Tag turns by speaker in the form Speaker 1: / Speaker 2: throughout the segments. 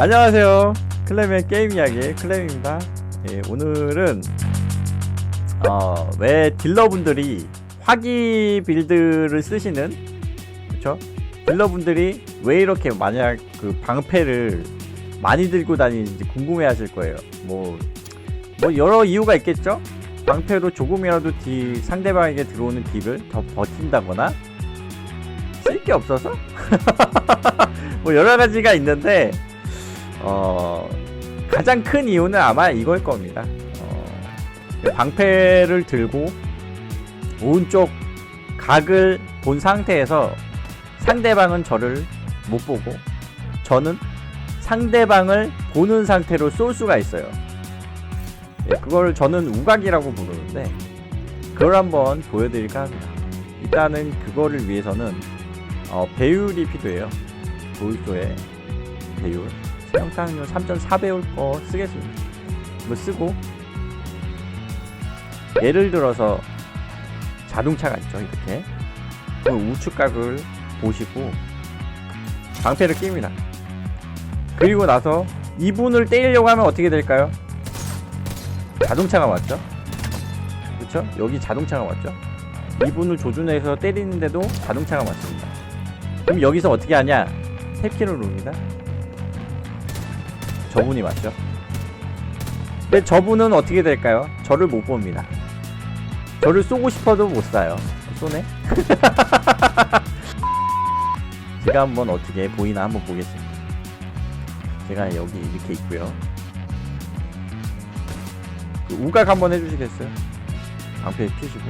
Speaker 1: 안녕하세요. 클레의 게임 이야기 클레입니다. 예, 오늘은 어, 왜 딜러분들이 화기 빌드를 쓰시는 그쵸? 딜러분들이 왜 이렇게 만약 그 방패를 많이 들고 다니는지 궁금해하실 거예요. 뭐, 뭐 여러 이유가 있겠죠? 방패로 조금이라도 딜 상대방에게 들어오는 딜을 더 버틴다거나 쓸 게 없어서 뭐 여러 가지가 있는데 어, 가장 큰 이유는 아마 이걸 겁니다. 어, 방패를 들고 오른쪽 각을 본 상태에서 상대방은 저를 못 보고 저는 상대방을 보는 상태로 쏠 수가 있어요. 예, 그걸 저는 우각이라고 부르는데 그걸 한번 보여드릴까 합니다. 일단은 그거를 위해서는 어, 배율이 필요해요. 보일소에 배율. 사용상료 3.4배울 거 쓰겠습니다. 뭐 쓰고 예를 들어서 자동차가 있죠 이렇게 그 우측각을 보시고 방패를 끼웁니다. 그리고 나서 이분을 때리려고 하면 어떻게 될까요? 자동차가 왔죠? 그쵸? 여기 자동차가 왔죠? 이분을 조준해서 때리는데도 자동차가 왔습니다. 그럼 여기서 어떻게 하냐? 탭키를 누릅니다. 저분이 맞죠? 근데 저분은 어떻게 될까요? 저를 못 봅니다. 저를 쏘고 싶어도 못 쏴요. 쏘네? 제가 한번 어떻게 보이나 한번 보겠습니다. 제가 여기 이렇게 있고요. 그 우각 한번 해주시겠어요? 방패 피시고.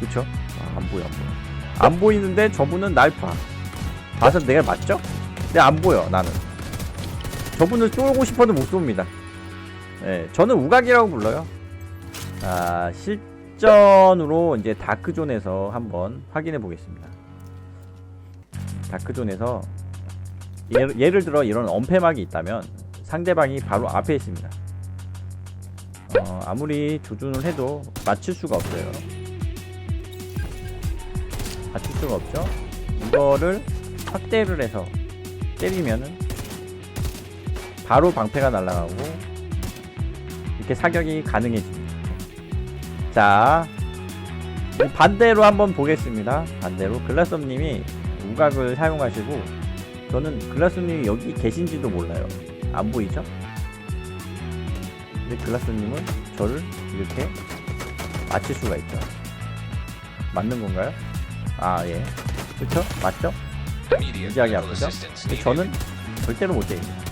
Speaker 1: 그쵸? 아, 안 보여, 안 보여. 안 보이는데 저분은 날 봐. 봐서 내가 맞죠? 근데 안 보여, 나는. 저분은 쏘고 싶어도 못 쏩니다. 예, 저는 우각이라고 불러요. 아, 실전으로 이제 다크존에서 한번 확인해 보겠습니다. 다크존에서 예를, 예를 들어 이런 엄폐막이 있다면 상대방이 바로 앞에 있습니다. 어, 아무리 조준을 해도 맞출 수가 없어요. 맞출 수가 없죠. 이거를 확대를 해서 때리면은 바로 방패가 날아가고 이렇게 사격이 가능해집니다. 자 반대로 한번 보겠습니다. 반대로 글라썸님이 우각을 사용하시고 저는 글라썸님이 여기 계신지도 몰라요. 안 보이죠? 근데 글라썸님은 저를 이렇게 맞힐 수가 있죠. 맞는 건가요? 아 예, 그렇죠? 맞죠? 무지하게 아프죠? 저는 절대로 못 때립니다.